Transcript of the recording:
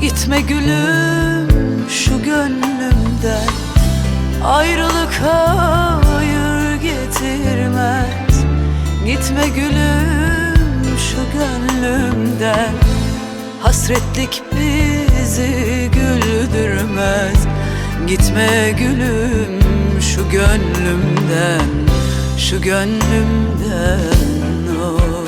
Gitme gülüm şu gönlümden. Ayrılık hayır getirmez. Gitme gülüm şu gönlümden. Hasretlik bizi güldürmez. Gitme gülüm şu gönlümden Şu gönlümden. Oh.